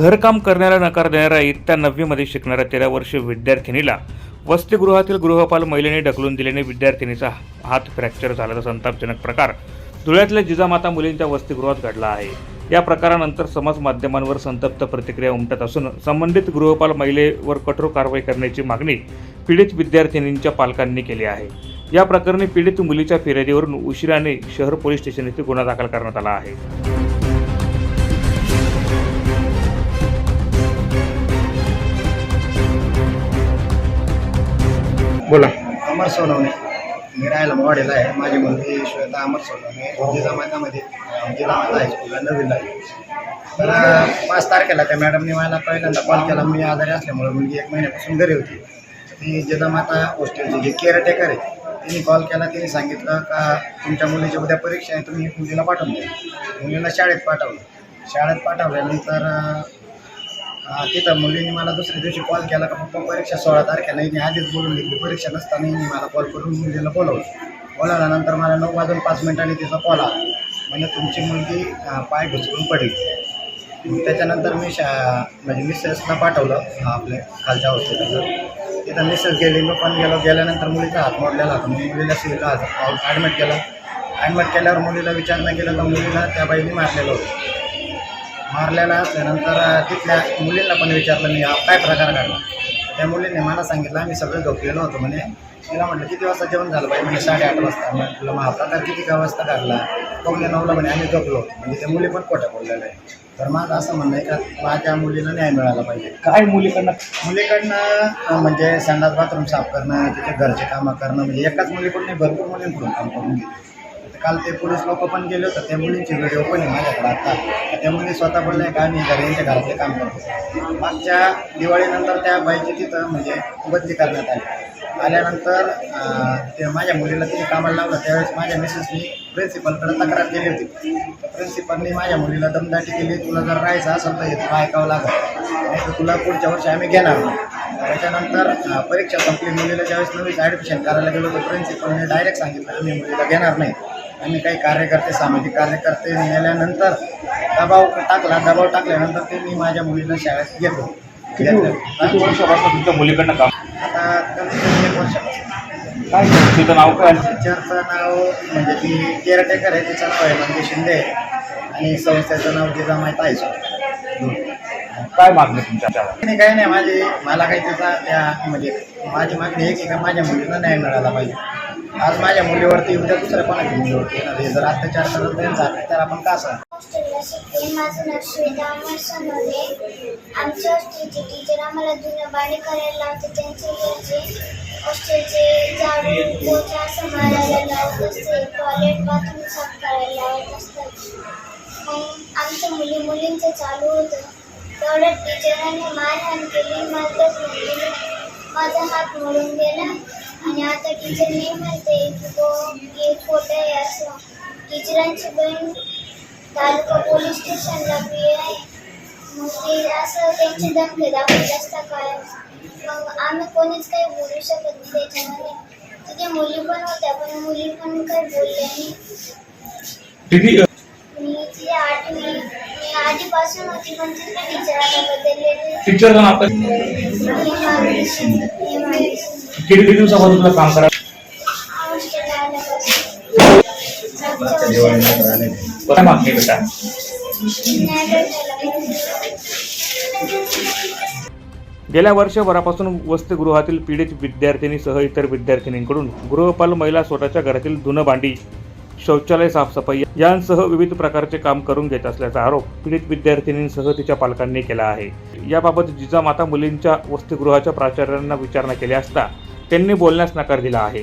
घरकाम करणाऱ्या नकार देणाऱ्या इयत्ता नववीमध्ये शिकणाऱ्या तेरा वर्षीय विद्यार्थिनीला वसतिगृहातील गृहपाल महिलेने ढकलून दिल्याने विद्यार्थिनीचा हात फ्रॅक्चर झाल्याचा संतापजनक प्रकार धुळ्यातल्या जिजामाता मुलींच्या वसतिगृहात घडला आहे. या प्रकारानंतर समाज माध्यमांवर संतप्त प्रतिक्रिया उमटत असून संबंधित गृहपाल महिलेवर कठोर कारवाई करण्याची मागणी पीडित विद्यार्थिनींच्या पालकांनी केली आहे. या प्रकरणी पीडित मुलीच्या फिर्यादीवरून उशिराने शहर पोलीस स्टेशन येथे गुन्हा दाखल करण्यात आला आहे. बोला. अमर सोनवणे. मी राहायला मॉडेल आहे. माझी मुलगी श्वेता अमर सोनवणे. जिजामातामध्ये जिजामाता हायस्कूलला नवीन आहे. तर पाच तारखेला त्या मॅडमने मला पहिल्यांदा कॉल केला. मी आजारी असल्यामुळे मुलगी एक महिन्यापासून घरी होती. ती जिजामाता हॉस्टेलची जी केअरटेकर आहे तिने कॉल केला. तिने सांगितलं का तुमच्या मुलीची उद्या परीक्षा आहे. तुम्ही मुलीला पाठवून द्या. मुलीला शाळेत पाठवलं. शाळेत पाठवल्यानंतर तिथं मुलींनी मला दुसऱ्या दिवशी कॉल केला का पप्पा परीक्षा सोळा तारखेला मी आधीच बोलून घेतली परीक्षा नसताना मी मला कॉल करून मुलीला बोलवलं. बोलावल्यानंतर मला नऊ वाजून पाच मिनिटांनी तिचा कॉल आला. म्हणजे तुमची मुलगी पाय घुसकून पडली. त्याच्यानंतर मी शा म्हणजे मिसेसला पाठवलं अं, आपल्या खालच्या हॉस्पिटलला. तिथं मिसेस गेली मी पण गेलो. गेल्यानंतर मुलीचा हात मोडलेला होता. मग मुलीला सिव्हिलला ॲडमिट केलं. ॲडमिट केल्यावर मुलीला विचारणा केलं. तर मुलीला त्या बाईने मारलेलं होतं. मारलेला असल्यानंतर अ, तिथल्या मुलींना पण विचारलं मी हा काय प्रकार घडला? त्या मुलीने मला सांगितलं आम्ही सगळे झोपलेलो होतो म्हणे. तिला म्हटलं किती वाजता जेवण झालं बाई? म्हणजे साडेआठ वाजता. म्हटलं मग हा प्रकार किती का वाजता घडला? पावणे नऊला म्हणे आम्ही झोपलो होतो. म्हणजे त्या मुली पण खोट्या बोललेल्या आहे तर माझं असं म्हणणं आहे का माझ्या मुलीला न्याय मिळाला पाहिजे. काय मुलीकडनं? मुलीकडनं म्हणजे संडास बाथरूम साफ करणं तिथे घरचे कामं करणं म्हणजे एकाच मुलीकडून भरपूर मुलींकडून काम करून घेतलं. काल ते पोलीस लोक पण गेले होते त्या मुलींची व्हिडिओ पण आहे माझ्याकडे आता. त्या मुली स्वतः बोलले का मी घरी यांच्या घरातले काम करतो. मागच्या दिवाळीनंतर त्या बाईची तिथं म्हणजे बदली करण्यात आली. आल्यानंतर ते माझ्या मुलीला तिने कामाला लावलं त्यावेळेस माझ्या मिसेसनी प्रिन्सिपलकडे तक्रार केली होती. प्रिन्सिपलनी माझ्या मुलीला दमदाटी केली. तुला जर राहायचं असेल तर इथं ऐकावं लागेल. नाही तर तुला पुढच्या वर्षी आम्ही घेणार नाही. त्याच्यानंतर परीक्षा संपली. मुलीला ज्यावेळेस नवीन ॲडमिशन करायला गेलो तर प्रिन्सिपलने डायरेक्ट सांगितलं आम्ही मुलीला घेणार नाही. आम्ही काही कार्यकर्ते सामाजिक कार्यकर्ते नेल्यानंतर दबाव टाकला. दबाव टाकल्यानंतर ते मी माझ्या मुलीला शाळेत घेतो वर्षापासून तुमच्या मुलीकडनं काम? आता कमी एक वर्षापासून. काय तिचं नाव काय? टीचरचं नाव म्हणजे ती केअरटेकर आहे तिचं नाव आहे म्हणजे शिंदे. आहे. आणि संस्थेचं नाव जिजामाता आहे काय मागणी तुमच्या आणि काही नाही माझी मला काही त्याचा त्या म्हणजे माझी मागणी आहे की का माझ्या मुलीला न्याय मिळाला पाहिजे. आज माझ्या मुलीवरती उद्या दुसऱ्या कोणाच्या मुलीवरती येणार आहे जर अत्याचार करत त्यांचा अत्याचार आपण का सांग हॉस्टेलला माझं आमच्या हॉस्टेलचे टीचर आम्हाला जुनं बाणी करायला लावते त्यांचे हॉस्टेलचे झाडू पोछा सांभाळायला लावत असते टॉयलेट बाथरूम साफ़ करायला लावत असतात मग आमच्या मुली मुलींचं चालू होतं तेवढ्यात टीचरांनी मारहाण केली मारतच नाही माझा हात मोडून गेला आणि आता टीचर नाही म्हणते तो हे खोटं आहे असं टीचरांची बहीण तालुका पोलीस स्टेशनला बी आहे मग ते असं त्यांची धमकी दाखवत असतात काय मग आम्ही कोणीच काही बोलू शकत नाही त्याच्यामध्ये. तिथे मुली पण होत्या पण मुली पण काही बोलल्या नाही. किती? मी तिथे आठवी मी आधीपासून होती पण तिथे बदललेली शिंदे हेमाली शिंदे किती किती दिवसापासून तुला काम करा हॉस्टेलला आल्यापासून मागच्या वर्षी काय मागणी बेटा? न्याय भेटायला. पाहिजे. गेल्या वर्षभरापासून वसतिगृहातील पीडित विद्यार्थिनीसह इतर विद्यार्थिनींकडून गृहपाल महिला स्वतःच्या घरातील धुणं भांडी शौचालय साफसफाई यांसह विविध प्रकारचे काम करून घेत असल्याचा आरोप पीडित विद्यार्थिनींसह तिच्या पालकांनी केला आहे. याबाबत जिजामाता मुलींच्या वसतिगृहाच्या प्राचार्यांना विचारणा केली असता त्यांनी बोलण्यास नकार दिला आहे.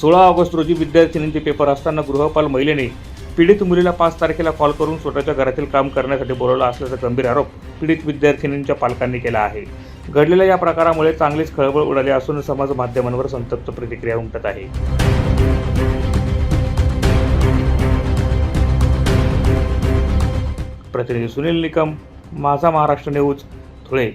सोळा ऑगस्ट रोजी विद्यार्थिनींचे पेपर असताना गृहपाल महिलेने पीडित मुलीला पाच तारखेला कॉल करून स्वतःच्या घरातील काम करण्यासाठी बोलवलं असल्याचा गंभीर आरोप पीडित विद्यार्थिनींच्या पालकांनी केला आहे. घडलेल्या या प्रकारामुळे चांगलीच खळबळ उडाली असून समाज माध्यमांवर संतप्त प्रतिक्रिया उमटत आहे. प्रतिनिधी सुनील निकम माझा महाराष्ट्र न्यूज धुळे.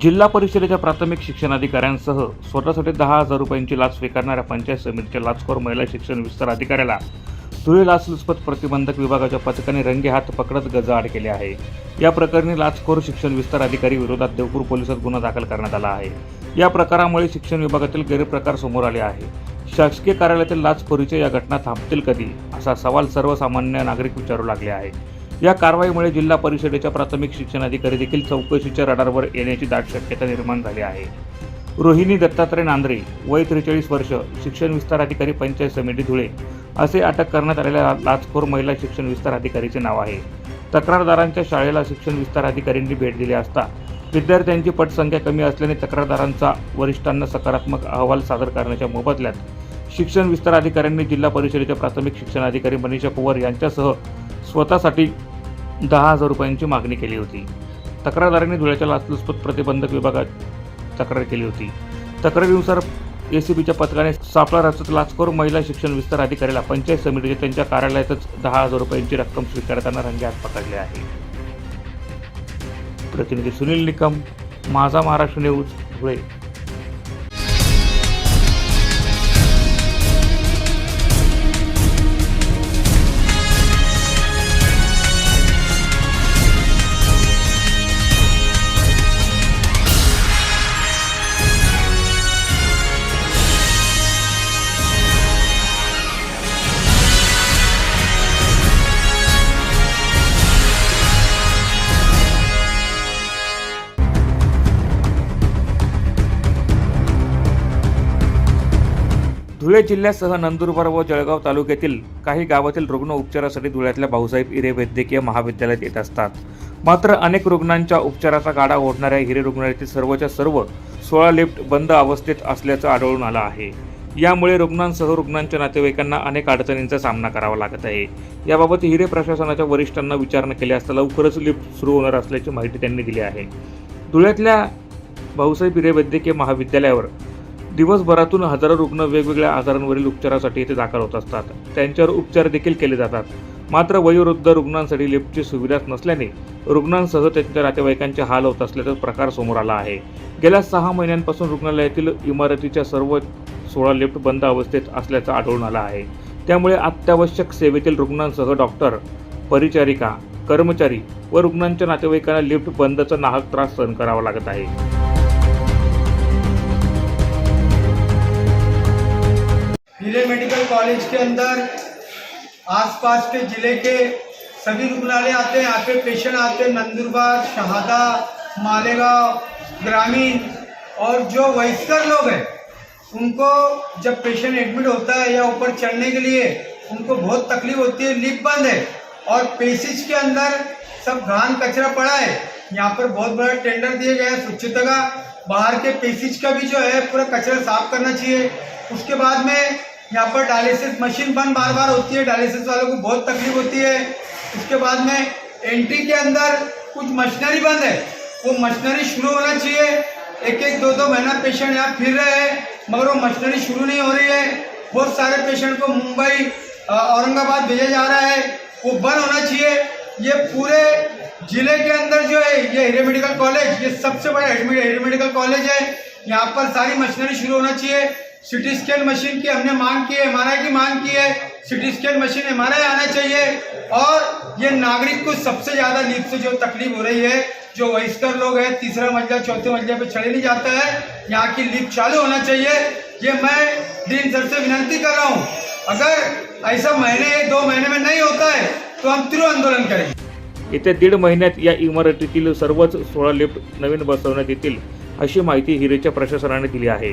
जिल्हा परिषदेच्या प्राथमिक शिक्षणाधिकाऱ्यांसह स्वतःसाठी दहा हजार रुपयांची लाच स्वीकारणाऱ्या पंचायत समितीच्या लाचखोर महिला शिक्षण विस्तार अधिकाऱ्याला धुळे लाचलुचपत प्रतिबंधक विभागाच्या पथकाने रंगेहात पकडत गजाआड केले आहे. या प्रकरणी लाचखोर शिक्षण विस्तार अधिकारी विरोधात देवपूर पोलिसात गुन्हा दाखल करण्यात आला आहे. या प्रकारामुळे शिक्षण विभागातील गैरप्रकार समोर आले आहे. शासकीय कार्यालयातील लाचखोरीच्या या घटना थांबतील कधी? असा सवाल सर्वसामान्य नागरिक विचारू लागले आहे. या कारवाईमुळे जिल्हा परिषदेच्या प्राथमिक शिक्षण अधिकारी देखील चौकशीच्या रडारवर येण्याची दाट शक्यता निर्माण झाली आहे. रोहिणी दत्तात्रय नांद्रे वय त्रेचाळीस वर्ष शिक्षण विस्तार अधिकारी पंचायत समिती धुळे असे अटक करण्यात आलेल्या लाचखोर महिला शिक्षण विस्तार अधिकारीचे नाव आहे. तक्रारदारांच्या शाळेला शिक्षण विस्तार अधिकाऱ्यांनी भेट दिली असता विद्यार्थ्यांची पटसंख्या कमी असल्याने तक्रारदारांचा वरिष्ठांना सकारात्मक अहवाल सादर करण्याच्या मोबदल्यात शिक्षण विस्तार अधिकाऱ्यांनी जिल्हा परिषदेच्या प्राथमिक शिक्षण अधिकारी मनीषा पवार यांच्यासह स्वतःसाठी दहा हजार रुपयांची मागणी केली होती. तक्रारदारांनी धुळ्याच्या लाचलुचपत प्रतिबंधक विभागात तक्रार केली होती. तक्रारीनुसार एसीबीच्या पथकाने सापळा रचत लाचखोर महिला शिक्षण विस्तार अधिकाऱ्याला पंचायत समितीने त्यांच्या कार्यालयातच दहा हजार रुपयांची रक्कम स्वीकारताना रंगात पकडले आहे. प्रतिनिधी सुनील निकम माझा महाराष्ट्र न्यूज धुळे. धुळे जिल्ह्यासह नंदुरबार व जळगाव तालुक्यातील काही गावातील रुग्ण उपचारासाठी धुळ्यातल्या भाऊसाहेब हिरे वैद्यकीय महाविद्यालयात येत असतात. मात्र अनेक रुग्णांच्या उपचाराचा गाडा ओढणाऱ्या हिरे रुग्णालयातील सर्वच्या सर्व सोळा लिफ्ट बंद अवस्थेत असल्याचं आढळून आलं आहे. यामुळे रुग्णांसह रुग्णांच्या नातेवाईकांना अनेक अडचणींचा सामना करावा लागत आहे. याबाबत हिरे प्रशासनाच्या वरिष्ठांना विचारणा केली असता लवकरच लिफ्ट सुरू होणार असल्याची माहिती त्यांनी दिली आहे. धुळ्यातल्या भाऊसाहेब हिरे वैद्यकीय महाविद्यालयावर दिवसभरातून हजारो रुग्ण वेगवेगळ्या आजारांवरील उपचारासाठी येथे दाखल होत असतात. त्यांच्यावर उपचार देखील केले जातात. मात्र वयोवृद्ध रुग्णांसाठी लिफ्टची सुविधाच नसल्याने रुग्णांसह त्यांच्या नातेवाईकांचे हाल होत असल्याचा प्रकार समोर आला आहे. गेल्या सहा महिन्यांपासून रुग्णालयातील इमारतीच्या सर्व सोळा लिफ्ट बंद अवस्थेत असल्याचं आढळून आलं आहे. त्यामुळे अत्यावश्यक सेवेतील रुग्णांसह डॉक्टर परिचारिका कर्मचारी व रुग्णांच्या नातेवाईकांना लिफ्ट बंदचा नाहक त्रास सहन करावा लागत आहे. हीरे मेडिकल कॉलेज के अंदर, आसपास के ज़िले के सभी रुग्णालय आते हैं, यहाँ पे पेशेंट आते हैं, नंदुरबार, शहादा मालेगांव ग्रामीण, और जो वयस्कर लोग हैं, उनको जब पेशेंट एडमिट होता है या ऊपर चढ़ने के लिए, उनको बहुत तकलीफ़ होती है, लिप बंद है, और पेसिज के अंदर सब घान कचरा पड़ा है। यहाँ पर बहुत बड़ा टेंडर दिया गया है स्वच्छता का बाहर के पेसिज का भी जो है, पूरा कचरा साफ़ करना चाहिए। उसके बाद में यहाँ पर डायलिसिस मशीन बंद बार बार होती है डायलिसिस वालों को बहुत तकलीफ़ होती है। उसके बाद में एंट्री के अंदर कुछ मशीनरी बंद है। वो मशीनरी शुरू होना चाहिए। एक एक दो दो महीना पेशेंट यहाँ फिर रहे हैं, मगर वो मशीनरी शुरू नहीं हो रही है। बहुत सारे पेशेंट को मुंबई औरंगाबाद भेजा जा रहा है। वो बंद होना चाहिए। ये पूरे ज़िले के अंदर जो है, ये हिरे मेडिकल कॉलेज ये सबसे बड़ा हिरे मेडिकल कॉलेज है। यहाँ पर सारी मशीनरी शुरू होना चाहिए। सिटी स्कैन मशीन की हमने मांग की है एम की मांग की है। सिटी स्कैन मशीन एम आना चाहिए। और ये नागरिक को सबसे ज़्यादा लीप से जो तकलीफ हो रही है जो वयस्कर लोग हैं तीसरा मंजिला चौथे मंजिला पे चढ़े नहीं जाता है यहाँ की लिफ्ट चालू होना चाहिए। ये मैं दिन सर से विनंती कर रहा हूँ अगर ऐसा महीने दो महीने में नहीं होता है तो हम तीव्र आंदोलन करेंगे। येत्या दीड महिन्यात या इमारतीतील सर्वच सोळा लिफ्ट नवीन बसवण्यात येतील अशी माहिती हिरेच्या प्रशासनाने दिली आहे.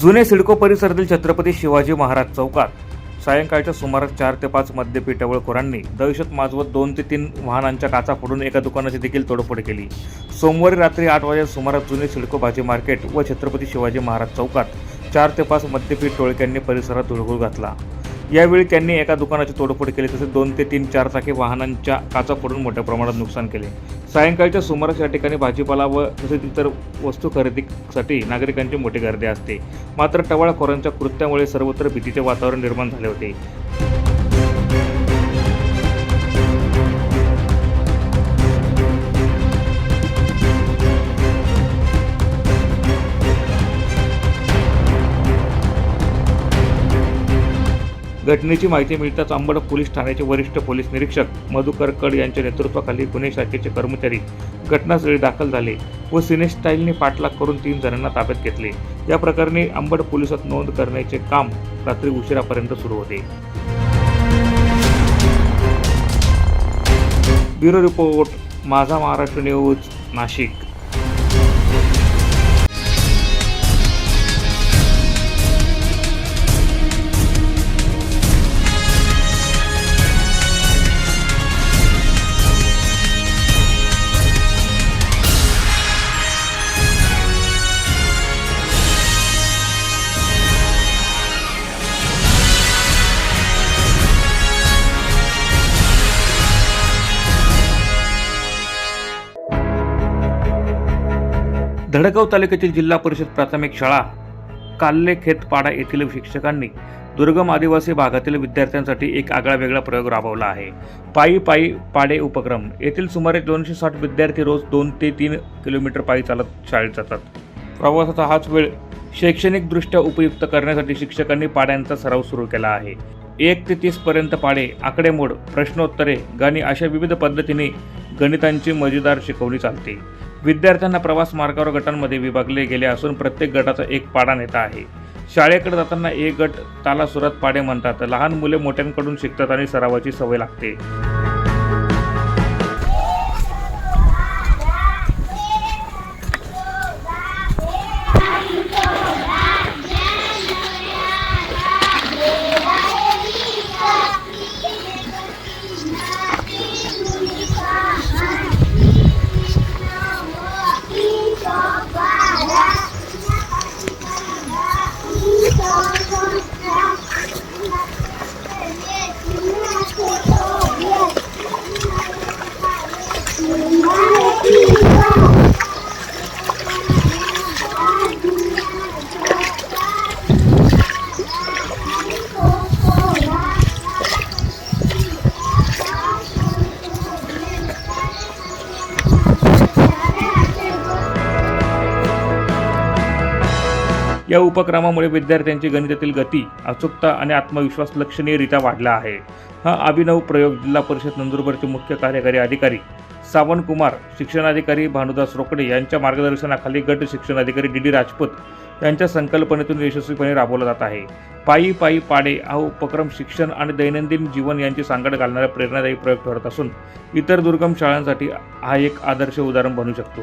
जुने सिडको परिसरातील छत्रपती शिवाजी महाराज चौकात सायंकाळच्या सुमारास चार ते पाच मद्यपी टवळखोरांनी दहशत माजवत दोन ते तीन वाहनांच्या काचा फोडून एका दुकानाची देखील तोडफोड केली. सोमवारी रात्री आठ वाजेच्या सुमारास जुने सिडको भाजी मार्केट व छत्रपती शिवाजी महाराज चौकात चार ते पाच मद्यपी टोळक्यांनी परिसरात धुळगुळ घातला. यावेळी त्यांनी एका दुकानाची तोडफोड केली तसेच दोन ते तीन चारचाकी वाहनांच्या काचा फोडून मोठ्या प्रमाणात नुकसान केले. सायंकाळच्या सुमारास या ठिकाणी भाजीपाला व तसेच इतर वस्तू खरेदीसाठी नागरिकांची मोठी गर्दी असते. मात्र टवाळखोरांच्या कृत्यामुळे सर्वत्र भीतीचे वातावरण निर्माण झाले होते. घटनेची माहिती मिळताच अंबड पोलीस ठाण्याचे वरिष्ठ पोलीस निरीक्षक मधुकर कड यांच्या नेतृत्वाखाली गुन्हे शाखेचे कर्मचारी घटनास्थळी दाखल झाले व सिनेस्टाईलने पाठलाग करून तीन जणांना ताब्यात घेतले. या प्रकरणी अंबड पोलिसात नोंद करण्याचे काम रात्री उशिरापर्यंत सुरू होते. ब्युरो रिपोर्ट माझा महाराष्ट्र न्यूज नाशिक. धडगाव तालुक्यातील जिल्हा परिषद प्राथमिक शाळा काल्ले खेतपाडा येथील शिक्षकांनी दुर्गम आदिवासी भागातील विद्यार्थ्यांसाठी एक आगळा वेगळा प्रयोग राबवला आहे. पायी पायी पाडे उपक्रम. येथील सुमारे दोनशे साठ विद्यार्थी रोज दोन ते तीन किलोमीटर पायी चालत शाळेत जातात. प्रवासाचा हाच वेळ शैक्षणिकदृष्ट्या उपयुक्त करण्यासाठी शिक्षकांनी पाड्यांचा सराव सुरू केला आहे. एक ते तीस पर्यंत पाडे आकडेमोड प्रश्नोत्तरे गाणी अशा विविध पद्धतीने गणितांची मजेदार शिकवणी चालते. विद्यार्थ्यांना प्रवास मार्गावर गटांमध्ये विभागले गेले असून प्रत्येक गटाचा एक पाडा नेता आहे. शाळेकडे जाताना एक गट तालासुरात पाडे म्हणतात. लहान मुले मोठ्यांकडून शिकतात आणि सरावाची सवय लागते. या उपक्रमामुळे विद्यार्थ्यांची गणितातील गती अचूकता आणि आत्मविश्वास लक्षणीयरित्या वाढला आहे. हा अभिनव प्रयोग जिल्हा परिषद नंदुरबारचे मुख्य कार्यकारी अधिकारी सावंत कुमार शिक्षणाधिकारी भानुदास रोकडे यांच्या मार्गदर्शनाखाली गट शिक्षणाधिकारी डी डी राजपूत यांच्या संकल्पनेतून यशस्वीपणे राबवला जात आहे. पायी पायी पाडे हा उपक्रम शिक्षण आणि दैनंदिन जीवन यांची सांगड घालणारा प्रेरणादायी प्रयोग ठरत असून इतर दुर्गम शाळांसाठी हा एक आदर्श उदाहरण बनू शकतो.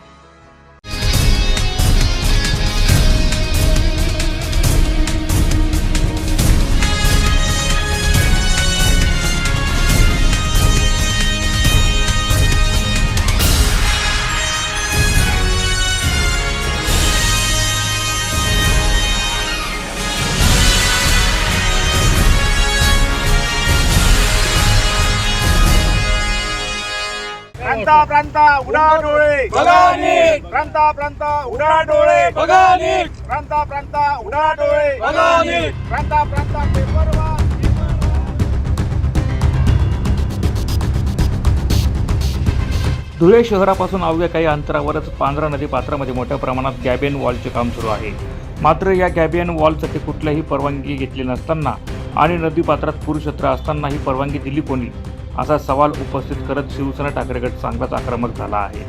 प्रांता प्रांता उडा डोळे प्रांता प्रांता उडा डोळे प्रांता प्रांता उडा डोळे प्रांता प्रांता पेपर वा धुळे शहरापासून अवघ्या काही अंतरावरच पांढरा नदी पात्रामध्ये मोठ्या प्रमाणात गॅबियन वॉलचे काम सुरू आहे. मात्र या गॅबियन वॉलसाठी कुठल्याही परवानगी घेतली नसताना आणि नदी पात्रात पुरुषत्र असताना ही परवानगी दिली कोणी? असा सवाल उपस्थित करत शिवसेना ठाकरे गट चांगलाच आक्रमक झाला आहे.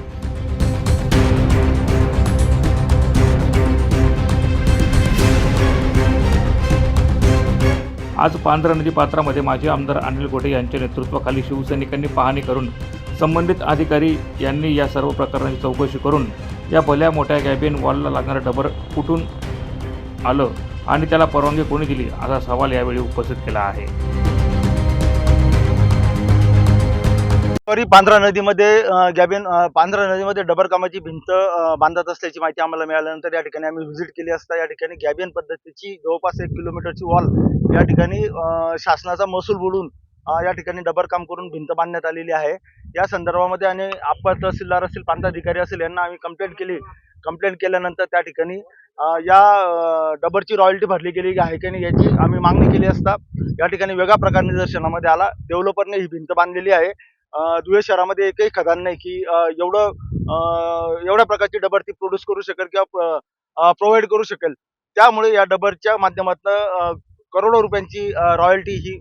आज पांढरा नदी पात्रामध्ये माजी आमदार अनिल गोटे यांच्या नेतृत्वाखाली शिवसैनिकांनी पाहणी करून संबंधित अधिकारी यांनी या सर्व प्रकरणाची चौकशी करून या भल्या मोठ्या गॅबियन वॉलला लागणारं डबर कुठून आलं आणि त्याला परवानगी कोणी दिली असा सवाल यावेळी उपस्थित केला आहे. तरी पांढरा नदीमध्ये गॅबिन पांढरा नदीमध्ये डबरकामाची भिंत बांधत असल्याची माहिती आम्हाला मिळाल्यानंतर या ठिकाणी आम्ही व्हिजिट केली असता या ठिकाणी गॅबियन पद्धतीची जवळपास एक किलोमीटरची वॉल या ठिकाणी शासनाचा महसूल बुडून या ठिकाणी डबरकाम करून भिंत बांधण्यात आलेली आहे. या संदर्भामध्ये आणि अप्पर तहसीलदार असतील प्रांताधिकारी असेल यांना आम्ही कंप्लेंट केली. कंप्लेंट केल्यानंतर त्या ठिकाणी या डबरची रॉयल्टी भरली गेली आहे की नाही याची आम्ही मागणी केली असता या ठिकाणी वेगळा प्रकार निदर्शनामध्ये आला. डेव्हलपरने ही भिंत बांधलेली आहे. धुळे शहरामध्ये एकही खदान नाही की एवढं एवढ्या प्रकारची डबर ती प्रोड्यूस करू शकेल किंवा प्रोव्हाइड करू शकेल. त्यामुळे या डबरच्या माध्यमातून करोडो रुपयांची रॉयल्टी ही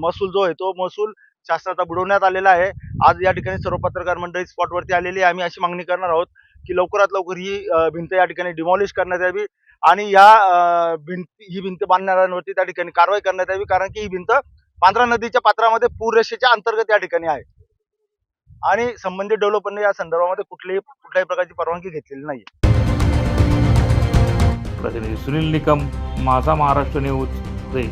महसूल जो आहे तो महसूल शासनाचा बुडवण्यात आलेला आहे. आज या ठिकाणी सर्व पत्रकार मंडळी स्पॉटवरती आलेली आहे. आम्ही अशी मागणी करणार आहोत की लवकरात लवकर ही भिंत या ठिकाणी डिमॉलिश करण्यात यावी आणि या भिंत ही भिंत बांधणाऱ्यांवरती त्या ठिकाणी कारवाई करण्यात यावी. कारण की ही भिंत पांढरा नदीच्या पात्रामध्ये पूररेषेच्या अंतर्गत या ठिकाणी आहे. आणि संबंधित डेव्हलपरने या संदर्भामध्ये कुठलीही कुठल्याही प्रकारची परवानगी घेतलेली नाही प्रतिनिधी सुनील निकम माझा महाराष्ट्र न्यूज धुळे